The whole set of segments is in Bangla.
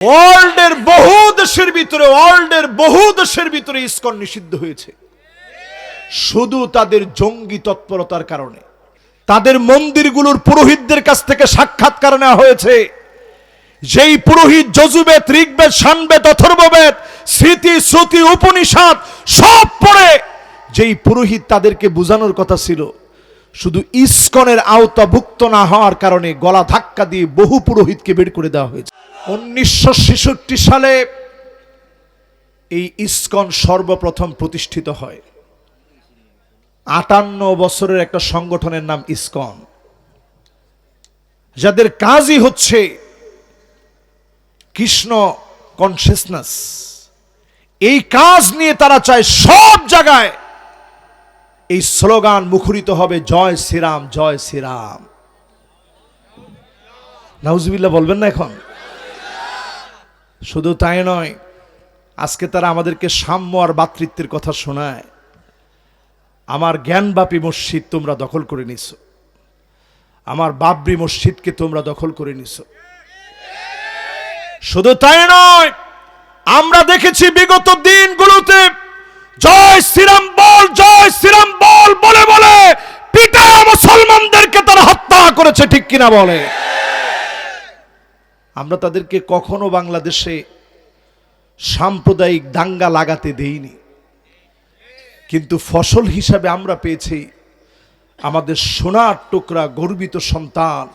ওয়ার্ল্ডের বহু দেশের ভিতরে, ওয়ার্ল্ডের বহু দেশের ভিতরে ইসকন নিষিদ্ধ হয়েছে। শুধু তাদের জঙ্গি তৎপরতার কারণে। তাদের মন্দিরগুলোর পুরোহিতদের কাছ থেকে সাক্ষাৎকার নেওয়া হয়েছে। যেই পুরোহিত যজুবেদ ঋগ্বেদ, সানবেদ, অথর্ববেদ, স্মৃতি, শ্রুতি, উপনিষদ, সব পড়ে। যেই পুরোহিত তাদেরকে বোঝানোর কথা ছিল, শুধু ইসকনের আওতাভুক্ত না হওয়ার কারণে গলা ধাক্কা দিয়ে বহু পুরোহিতকে বের করে দেওয়া হয়েছে। উনিশশো ছেষট্টি সালে এই ইসকন সর্বপ্রথম প্রতিষ্ঠিত হয়। আটান্ন বছরের একটা সংগঠনের নাম ইসকন। যাদের কাজই হচ্ছে কৃষ্ণ কনসিয়াসনেস। এই কাজ নিয়ে তারা চায় সব জায়গায় এই স্লোগান মুখরিত হবে, জয় শ্রীরাম জয় শ্রীরাম। নাউজবিল্লা বলবেন না এখন? শুধু তাই নয়, আজকে তারা আমাদেরকে সাম্য আর বাতৃত্বের কথা শোনায়। আমার জ্ঞানবাপী মসজিদ তোমরা দখল করে নিছো। আমার বাবরি মসজিদকে তোমরা দখল করে নিছো। শুধু তাই নয়, আমরা দেখেছি বিগত দিনগুলোতে, জয় শ্রীরাম বল, জয় শ্রীরাম বল, বলে বলে পিতা মুসলমানদেরকে তারা হত্যা করেছে, ঠিক কিনা বলে? আমরা তাদেরকে কখনো বাংলাদেশে সাম্প্রদায়িক দাঙ্গা লাগাতে দেইনি। কিন্তু ফসল হিসাবে আমরা পেয়েছি আমাদের সোনার টুকরা গর্বিত সন্তান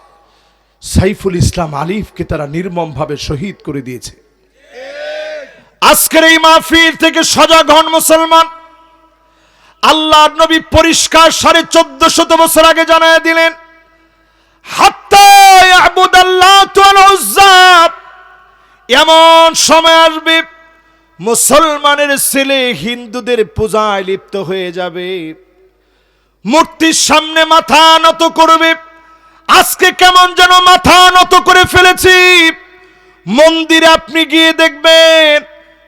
সাইফুল ইসলাম আলিফকে তারা নির্মমভাবে শহীদ করে দিয়েছে। আজকের এই মাহফিল থেকে সজাগ হন মুসলমান। আল্লাহ নবী পরিষ্কার সাড়ে চোদ্দ শত বছর আগে জানায় দিলেন এমন সময় আসবে, মুসলমানের ছেলে হিন্দুদের পূজায় লিপ্ত হয়ে যাবে। মূর্তির সামনে মাথা নত করবে। আজকে কেমন যেন মাথা নত করে ফেলেছি। মন্দিরে আপনি গিয়ে দেখবেন,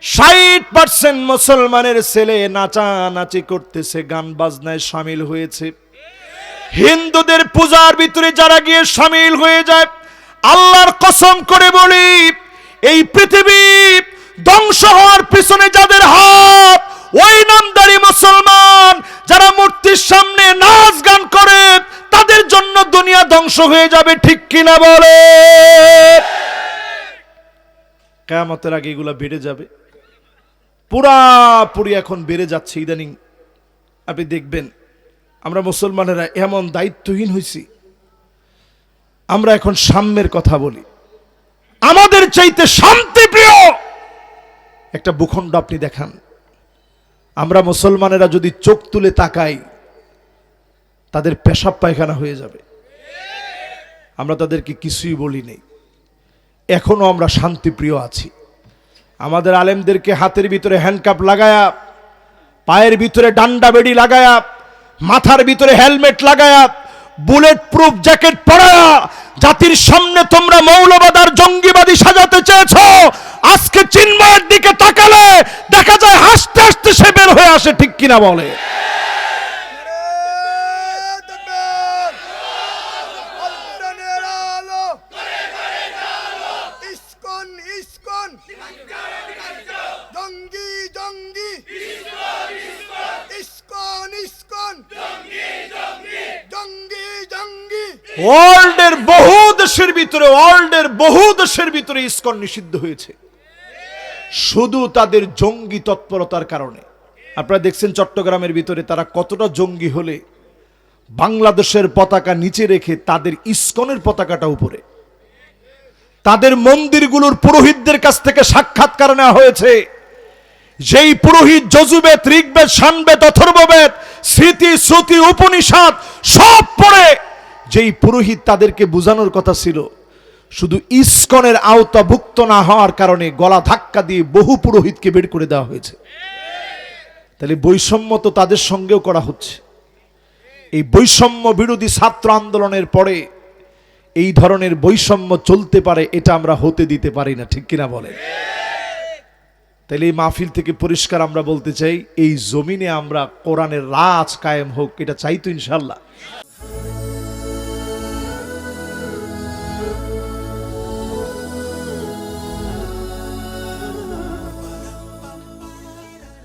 ষাট পার্সেন্ট মুসলমানের ছেলে নাচানাচি করতেছে, গান বাজনায় সামিল হয়েছে। হিন্দুদের পূজার ভিতরে যারা গিয়ে সামিল হয়ে যায় আল্লাহর কসম করে বলি, এই পৃথিবী ধ্বংস হওয়ার পিছনে যাদের হাত, ওই নামদারি মুসলমান যারা মূর্তির সামনে নাচ গান করে, তাদের জন্য দুনিয়া ধ্বংস হয়ে যাবে, ঠিক কিনা বলে? কেমতের আগে এগুলা বেড়ে যাবে। পুরাপুরি এখন বেড়ে যাচ্ছে ইদানিং। আপনি দেখবেন, আমরা মুসলমানেরা এমন দায়িত্বহীন হয়েছি আমরা এখন সাম্যের কথা বলি। আমাদের চাইতে শান্তি প্রিয়। একটা ভূখণ্ড আপনি দেখান। আমরা মুসলমানেরা যদি চোখ তুলে তাকাই, তাদের পেশাব পায়খানা হয়ে যাবে। আমরা তাদেরকে কিছুই বলি নেই। এখনও আমরা শান্তিপ্রিয় আছি। আমাদের আলেমদেরকে হাতের ভিতরে হ্যান্ডকাপ লাগায়া, পায়ের ভিতরে ডান্ডা বেড়ি লাগায়া, মাথার ভিতরে হেলমেট লাগায়া বুলেট প্রুফ জ্যাকেট পরা জাতির সামনে তোমরা মৌলবাদ আর জঙ্গিবাদী সাজাতে চেয়েছ। আজকে চিন্ময়ের দিকে তাকালে দেখা যায় হাসতে হাসতে সে বের হয়ে আসে, ঠিক কিনা বলে ইসকন ইসকন জঙ্গি জঙ্গি ইসকন ইসকন জঙ্গি জঙ্গি ওয়ার্ল্ডের বহু দেশের ভিতরে, ওয়ার্ল্ডের বহু দেশের ভিতরে ইসকন নিষিদ্ধ হয়েছে। শুধু তাদের জঙ্গি তৎপরতার কারণে। আপনারা দেখছেন চট্টগ্রামের ভিতরে তারা কতটা জঙ্গি হলে, বাংলাদেশের পতাকা নিচে রেখে তাদের ইস্কনের পতাকাটা উপরে। তাদের মন্দিরগুলোর পুরোহিতদের কাছ থেকে সাক্ষাৎকার নেওয়া হয়েছে। যেই পুরোহিত যজুবেদ ঋগ্বেদ, সানবেদ, অথর্ববেদ, স্মৃতি, শ্রুতি, উপনিষদ সব পড়ে যেই পুরোহিত তাদেরকে বোঝানোর কথা ছিল, শুধু ইস্কনের আওতাভুক্ত না হওয়ার কারণে গলা ধাক্কা দিয়ে বহু পুরোহিতকে বের করে দেওয়া হয়েছে। তাহলে বৈষম্য তো তাদের সঙ্গেও করা হচ্ছে। এই বৈষম্য বিরোধী ছাত্র আন্দোলনের পরে এই ধরনের বৈষম্য চলতে পারে, এটা আমরা হতে দিতে পারি না, ঠিক কিনা বলে তাহলে এই মাহফিল থেকে পরিষ্কার আমরা বলতে চাই, এই জমিনে আমরা কোরআনের রাজ কায়েম হোক, এটা চাইতো ইনশাল্লাহ